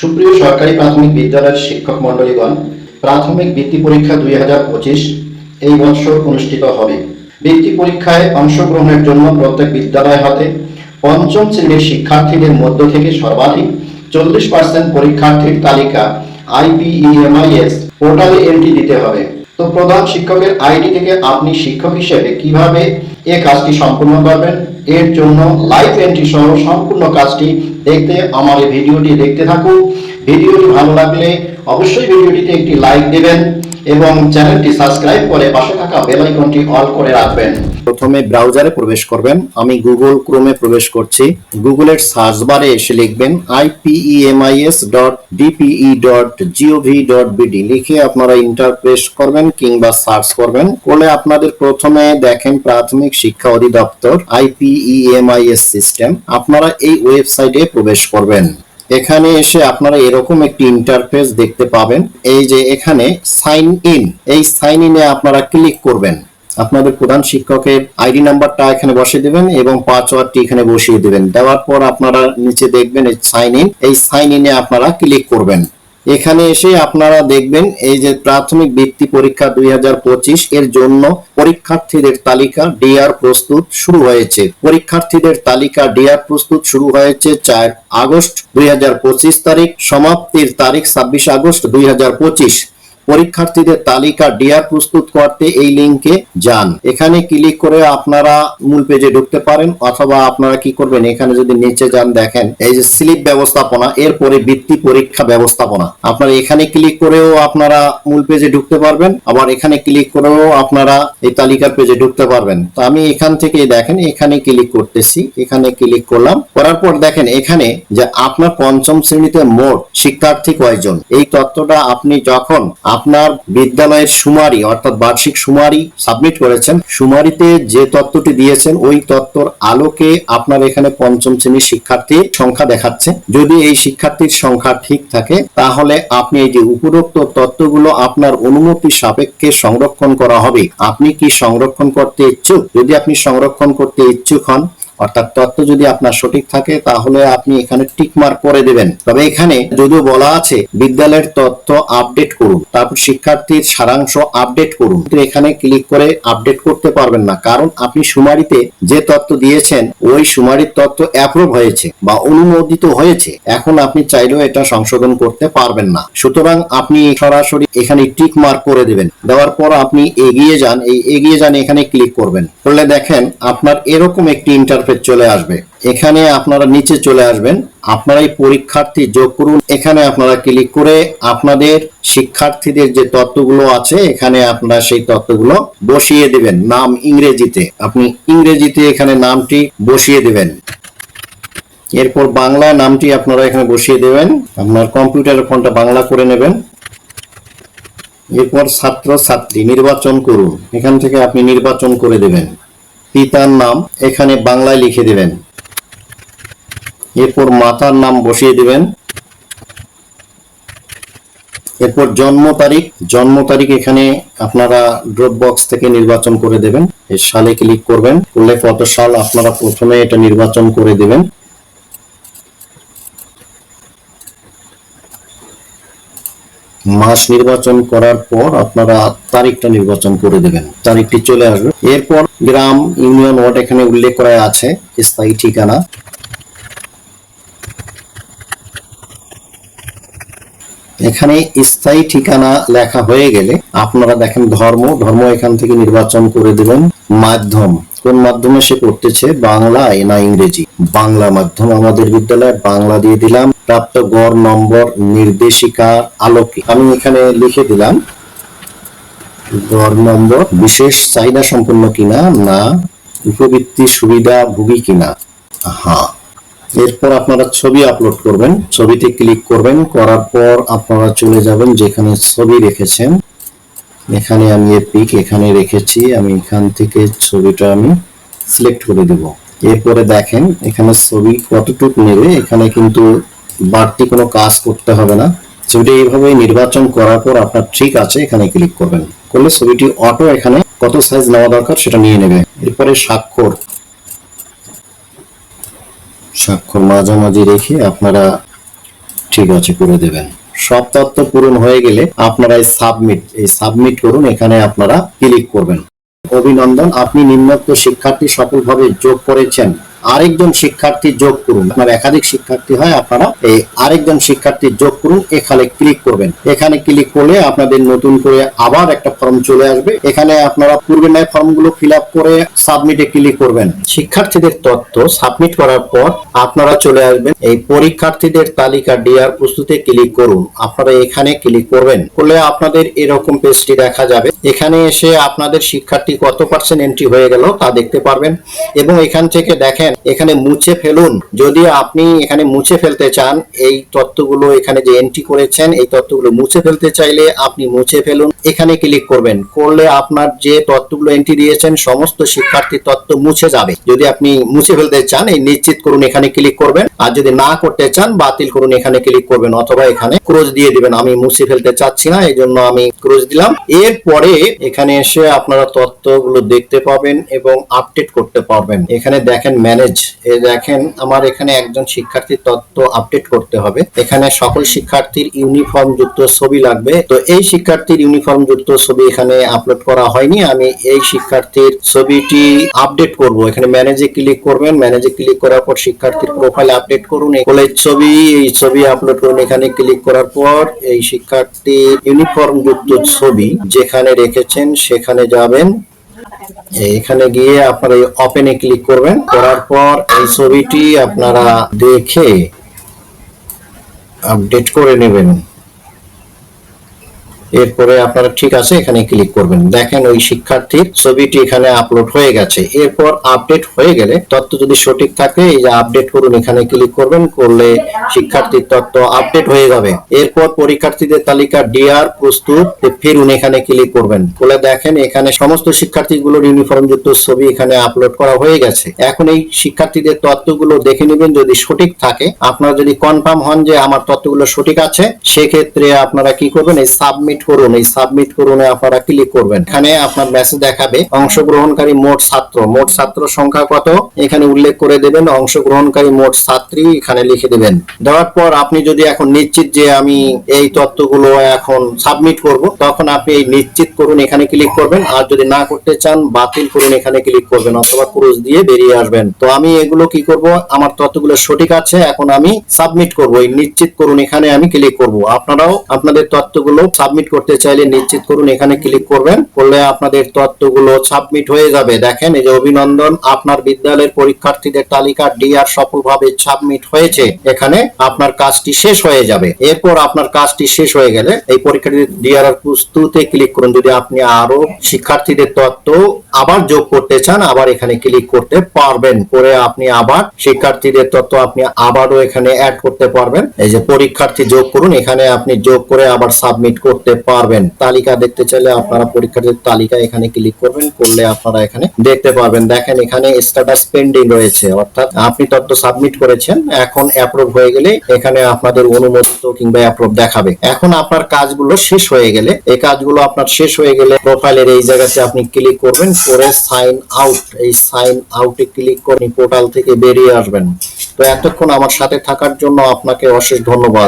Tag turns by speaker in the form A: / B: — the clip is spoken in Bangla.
A: সুপ্রিয় সরকারি প্রাথমিক বিদ্যালয়ের শিক্ষক মণ্ডলীগণ, প্রাথমিক বৃত্তি পরীক্ষা দুই হাজার পঁচিশ এই বছর অনুষ্ঠিত হবে। বৃত্তি পরীক্ষায় অংশগ্রহণের জন্য প্রত্যেক বিদ্যালয় হাতে পঞ্চম শ্রেণির শিক্ষার্থীদের মধ্য থেকে সর্বাধিক চল্লিশ পার্সেন্ট পরীক্ষার্থীর তালিকা আইপিইএমআইএস পোর্টালে এন্ট্রি দিতে হবে। তো প্রধান শিক্ষকের আইডি থেকে আপনি শিক্ষক হিসেবে কীভাবে এ কাজটি সম্পূর্ণ করবেন? এর জন্য লাইভ এন্ট্রি সহ সম্পূর্ণ কাজটি দেখতে, আমার এই ভিডিওটি দেখতে থাকুন। ভিডিওটি ভালো লাগলে অবশ্যই ভিডিওটিতে একটি লাইক দেবেন এবং চ্যানেলটি সাবস্ক্রাইব করে পাশে থাকা বেলাইকনটি অল করে রাখবেন। প্রথমে ব্রাউজারে প্রবেশ করবেন। আমি গুগল ক্রোমে প্রবেশ করছি। গুগলের সার্চ বারে এসে লিখবেন IPEMIS dot DPE dot GOV dot BD লিখে আপনারা ইন্টারপ্রেস করবেন কিংবা সার্চ করবেন। করলে আপনাদের প্রথমে দেখেন প্রাথমিক শিক্ষা অধিদপ্তর আইপিইএমআইএস সিস্টেম আপনারা এই ওয়েবসাইটে প্রবেশ করবেন। এখানে এসে আপনারা এরকম একটি ইন্টারফেস দেখতে পাবেন। এই যে এখানে সাইন ইন এই সাইন ইনে আপনারা ক্লিক করবেন। আপনাদের প্রধান শিক্ষকের আইডি নাম্বারটা এখানে বসিয়ে দেবেন এবং পাসওয়ার্ডটি এখানে বসিয়ে দেবেন। দেওয়ার পর আপনারা নিচে দেখবেন এই সাইন ইন এই সাইন ইনে আপনারা ক্লিক করবেন। এখানে এসে আপনারা দেখবেন এই যে প্রাথমিক বৃত্তি পরীক্ষা দুই হাজার পঁচিশ, এর জন্য পরীক্ষার্থীদের তালিকা ডিআর প্রস্তুত শুরু হয়েছে। পরীক্ষার্থীদের তালিকা ডিআর প্রস্তুত শুরু হয়েছে চার আগস্ট দুই হাজার পঁচিশ তারিখ। সমাপ্তির তারিখ ছাব্বিশ আগস্ট দুই হাজার পঁচিশ। পরীক্ষার্থীদের তালিকা ডিআর প্রস্তুত করতে এই লিংকে যান। এখানে ক্লিক করে আপনারা মূল পেজে ঢুকতে পারেন, অথবা আপনারা কি করবেন, এখানে যদি নিচে যান দেখেন, এই যে স্লিপ ব্যবস্থাপনা, এরপরে বৃত্তি পরীক্ষা ব্যবস্থাপনা। আপনারা এখানে ক্লিক করেও আপনারা মূল পেজে ঢুকতে পারবেন, আবার এখানে ক্লিক করেও আপনারা এই তালিকার পেজে ঢুকতে পারবেন। তো আমি এখান থেকে দেখেন, এখানে ক্লিক করতেছি, এখানে ক্লিক করলাম। করার পর দেখেন এখানে যে আপনার পঞ্চম শ্রেণীতে মোট শিক্ষার্থী কয়জন? এই তথ্যটা আপনি যখন আপনার বিদ্যালয়ের সুমারি, অর্থাৎ বার্ষিক সুমারি সাবমিট করেছেন। সুমারিতে যে তথ্যটি দিয়েছেন, ওই তথ্যর আলোকে আপনার এখানে পঞ্চম শ্রেণির শিক্ষার্থীর সংখ্যা দেখাচ্ছে। যদি এই শিক্ষার্থীর সংখ্যা ঠিক থাকে, তাহলে আপনি এই যে উপরোক্ত তথ্যগুলো আপনার অনুমতি সাপেক্ষে সংরক্ষণ করা হবে। আপনি কি সংরক্ষণ করতে ইচ্ছুক? যদি আপনি সংরক্ষণ করতে ইচ্ছুক হন অর্থাৎ তথ্য যদি আপনার সঠিক থাকে, তাহলে আপনি এখানে টিক মার্ক করে দেবেন। তবে এখানে যদিও বলা আছে, বিদ্যালয়ের তথ্য আপডেট করুন, তারপর শিক্ষার্থীর সারাংশ আপডেট করুন। এখানে ক্লিক করে আপডেট করতে পারবেন না, কারণ আপনি সুমারিতে যে তথ্য দিয়েছেন, ওই সুমারির তথ্য অ্যাপ্রুভ হয়েছে বা অনুমোদিত হয়েছে। এখন আপনি চাইলেও এটা সংশোধন করতে পারবেন না। সুতরাং আপনি সরাসরি এখানে টিক মার্ক করে দেবেন। দেওয়ার পর আপনি এগিয়ে যান, এই এগিয়ে যান, এখানে ক্লিক করবেন। করলে দেখেন, আপনার এরকম একটি ইন্টারফেস চলে আসবে। এখানে আপনারা নিচে চলে আসবেন। আপনারা এই পরীক্ষার্থী যোগ করুন। এখানে আপনারা ক্লিক করে আপনাদের শিক্ষার্থীদের যে তথ্যগুলো আছে, এখানে আপনারা সেই তথ্যগুলো বসিয়ে দিবেন। নাম ইংরেজিতে। আপনি ইংরেজিতে এখানে নামটি বসিয়ে দিবেন। এরপর বাংলা নামটি আপনারা এখানে বসিয়ে দেবেন। আপনার কম্পিউটারের ফোনটা বাংলা করে নেবেন। এরপর ছাত্র ছাত্রী নির্বাচন করুন। এখান থেকে আপনি নির্বাচন করে দেবেন। পিতার নাম এখানে বাংলায় লিখে দিবেন। এরপর মাতার নাম বসিয়ে দিবেন। এরপর জন্ম তারিখ জন্ম তারিখ এখানে আপনারা ড্রপ বক্স থেকে নির্বাচন করে দেবেন। সালে ক্লিক করবেন। করলে কত সাল আপনারা প্রথমে এটা নির্বাচন করে দেবেন। মাস নির্বাচন করার পর আপনারা তারিখটা নির্বাচন করে দেবেন। তারিখটি চলে আসবে। এরপর গ্রাম ইউনিয়ন ওয়ার্ড এখানে উল্লেখ করা আছে, স্থায়ী ঠিকানা। এখানে স্থায়ী ঠিকানা লেখা হয়ে গেলে আপনারা দেখেন ধর্ম ধর্ম এখান থেকে নির্বাচন করে দেবেন। মাধ্যম, কোন মাধ্যমে সে পড়তেছে বাংলা না ইংরেজি? বাংলা মাধ্যম। আমাদের বিদ্যালয়ে বাংলা দিয়ে দিলাম। প্রাপ্ত গড় নম্বর নির্দেশিকা আলোকে। আমি এখানে লিখে দিলাম, গড় নম্বর বিশেষ চাহিদা সম্পন্ন কিনা না উপবৃত্তি সুবিধা ভুগি কিনা? হ্যাঁ এরপর আপনারা ছবি আপলোড করবেন, ছবিতে ক্লিক করবেন, করার পর আপনারা চলে যাবেন যেখানে ছবি রেখেছেন। এখানে আমি পিক এখানে রেখেছি, আমি এখান থেকে ছবিটা আমি সিলেক্ট করে দেব। এরপরে দেখেন, এখানে ছবি কতটুকু নেবে, এখানে কিন্তু বাড়তি কোনো কাজ করতে হবে না। ছবিটা এইভাবে নির্বাচন করার পর আপনার ঠিক আছে, এখানে ক্লিক করবেন। করলে ছবিটি অটো এখানে কত সাইজ নেওয়া দরকার সেটা নিয়ে নেবে। এরপরে স্বাক্ষর। স্বাক্ষর মাঝামাঝি রেখে আপনারা ঠিক আছে করে দেবেন। সব তথ্য পূরণ হয়ে গেলে আপনারা এই সাবমিট এই সাবমিট করুন, এখানে আপনারা ক্লিক করবেন। অভিনন্দন, আপনি নিম্নোক্ত শিক্ষার্থী সফলভাবে যোগ করেছেন। আরেকজন শিক্ষার্থী যোগ করুন। আপনার একাধিক শিক্ষার্থী হয়, আপনারা এই আরেকজন শিক্ষার্থী যোগ করুন, এখানে ক্লিক করবেন। এখানে ক্লিক করলে আপনাদের নতুন করে আবার একটা ফর্ম চলে আসবে। এখানে আপনারা পূর্বে নয় ফর্মগুলো ফিল আপ করে সাবমিটে ক্লিক করবেন। শিক্ষার্থীদের তথ্য সাবমিট করার পর আপনারা চলে আসবেন। এই পরীক্ষার্থীদের তালিকা ডিআর প্রস্তুতে ক্লিক করুন। আপনারা এখানে ক্লিক করবেন। করলে আপনাদের এরকম পেজটি দেখা যাবে। এখানে এসে আপনাদের শিক্ষার্থী কত পার্সেন্ট এন্ট্রি হয়ে গেল তা দেখতে পারবেন। এবং এখান থেকে দেখেন এখানে মুছে ফেলুন। যদি আপনি এখানে মুছে ফেলতে চান, এই তথ্যগুলো এখানে যে এন্ট্রি করেছেন, এই তথ্যগুলো মুছে ফেলতে চাইলে আপনি মুছে ফেলুন। এখানে ক্লিক করবেন। করলে আপনার যে তথ্যগুলো এন্ট্রি দিয়েছেন, সমস্ত শিক্ষার্থীর তথ্য মুছে যাবে। যদি আপনি মুছে ফেলতে চান, এই নিশ্চিত করুন এখানে ক্লিক করবেন। আর যদি না করতে চান, বাতিল করুন এখানে ক্লিক করবেন। অথবা এখানে ক্রোজ দিয়ে দিবেন। আমি মুছে ফেলতে চাচ্ছি না এই জন্য আমি ক্রোজ দিলাম। এরপরে এখানে এসে আপনারা তথ্যগুলো দেখতে পাবেন এবং আপডেট করতে পারবেন। এখানে দেখেন ম্যানেজ এ দেখেন, আমার এখানে একজন শিক্ষার্থীর তথ্য আপডেট করতে হবে। এখানে সকল শিক্ষার্থীর ইউনিফর্ম যুক্ত ছবি লাগবে। তো এই শিক্ষার্থীর ইউনিফর্ম যুক্ত ছবি এখানে আপলোড করা হয়নি। আমি এই শিক্ষার্থীর ছবিটি আপডেট করব। এখানে ম্যানেজে ক্লিক করবেন। ম্যানেজে ক্লিক করার পর শিক্ষার্থীর প্রোফাইল আপডেট করুন। এই ছবি এই ছবি আপলোড করুন। এখানে ক্লিক করার পর এই শিক্ষার্থীর ইউনিফর্ম যুক্ত ছবি যেখানে রেখেছেন সেখানে যাবেন। এখানে গিয়ে আপনারা এই ওপেনে ক্লিক করবেন, করার পর এই ছবিটি আপনারা দেখে আপডেট করে নেবেন। এরপরে আপনারা ঠিক আছে, এখানে ক্লিক করবেন। দেখেন ওই শিক্ষার্থীর ছবিটি এখানে আপলোড হয়ে গেছে। এরপর আপডেট হয়ে গেলে তথ্য যদি সঠিক থাকে, এই যে আপডেট করুন, এখানে ক্লিক করবেন, করলে শিক্ষার্থীর তথ্য আপডেট হয়ে যাবে। এরপর পরীক্ষার্থীদের তালিকা ডিআর প্রস্তুত ফিরুন, এখানে ক্লিক করবেন। বলে দেখেন, এখানে সমস্ত শিক্ষার্থীগুলোর ইউনিফর্ম যুক্ত ছবি এখানে আপলোড করা হয়ে গেছে। এখন এই শিক্ষার্থীদের তথ্যগুলো দেখে নেবেন, যদি সঠিক থাকে। আপনারা যদি কনফার্ম হন যে আমার তথ্যগুলো সঠিক আছে, সেক্ষেত্রে আপনারা কি করবেন, এই সাবমিট করুন, এই সাবমিট করুন আপনারা ক্লিক করবেন। এখানে আপনার মেসেজ দেখাবে, অংশগ্রহণকারী মোট ছাত্র। মোট ছাত্র সংখ্যা কত? এখানে উল্লেখ করে দেবেন, অংশগ্রহণকারী মোট ছাত্রী এখানে লিখে দেবেন। দেওয়ার পর আপনি যদি এখন নিশ্চিত যে আমি এই তথ্যগুলো এখন সাবমিট করব, তখন আপনি এই নিশ্চিত করুন, এখানে ক্লিক করবেন। আর যদি না করতে চান, বাতিল করুন, এখানে ক্লিক করবেন, অথবা ক্রুজ দিয়ে বেরিয়ে আসবেন। তো আমি এগুলো কি করব? আমার তথ্যগুলো সঠিক আছে, এখন আমি সাবমিট করব। এই নিশ্চিত করুন, এখানে আমি ক্লিক করব। আপনারাও আপনাদের তথ্যগুলো সাবমিট করতে চাইলে নিশ্চিত করুন, এখানে ক্লিক করবেন, করলে আপনাদের তথ্যগুলো সাবমিট হয়ে যাবে। দেখেন, এই যে অভিনন্দন, আপনার বিদ্যালয়ের পরীক্ষার্থীদের তালিকা ডিআর সফলভাবে সাবমিট হয়েছে। এখানে আপনার কাজটি শেষ হয়ে যাবে। এরপর আপনার কাজটি শেষ হয়ে গেলে এই পরীক্ষার্থীদের ডিআর প্রস্তুতে ক্লিক করুন। যদি আপনি আরও শিক্ষার্থীদের তথ্য আবার যোগ করতে চান, আবার এখানে ক্লিক করতে পারবেন। করে আপনি আবার শিক্ষার্থীদের তথ্য আপনি আবারও এখানে অ্যাড করতে পারবেন। এই যে পরীক্ষার্থী যোগ করুন, এখানে আপনি যোগ করে আবার সাবমিট করতে পারবেন। তালিকা দেখতে চাইলে আপনারা পরীক্ষার্থীর তালিকা এখানে ক্লিক করবেন, করলে আপনারা এখানে দেখতে পারবেন। দেখেন এখানে স্ট্যাটাস পেন্ডিং রয়েছে, অর্থাৎ আপনি তথ্য সাবমিট করেছেন, এখন অ্যাপ্রুভ হয়ে গেলে এখানে আপনাদের অনুমোদিত কিংবা অ্যাপ্রুভ দেখাবে। এখন আপনার কাজগুলো শেষ হয়ে গেলে, এই কাজগুলো আপনার শেষ হয়ে গেলে প্রোফাইলের এই জায়গাতে আপনি ক্লিক করবেন, করে সাইন আউট এই সাইন আউটে ক্লিক করে পোর্টাল থেকে বেরিয়ে আসবেন। তো এতক্ষণ আমার সাথে থাকার জন্য আপনাকে অশেষ ধন্যবাদ।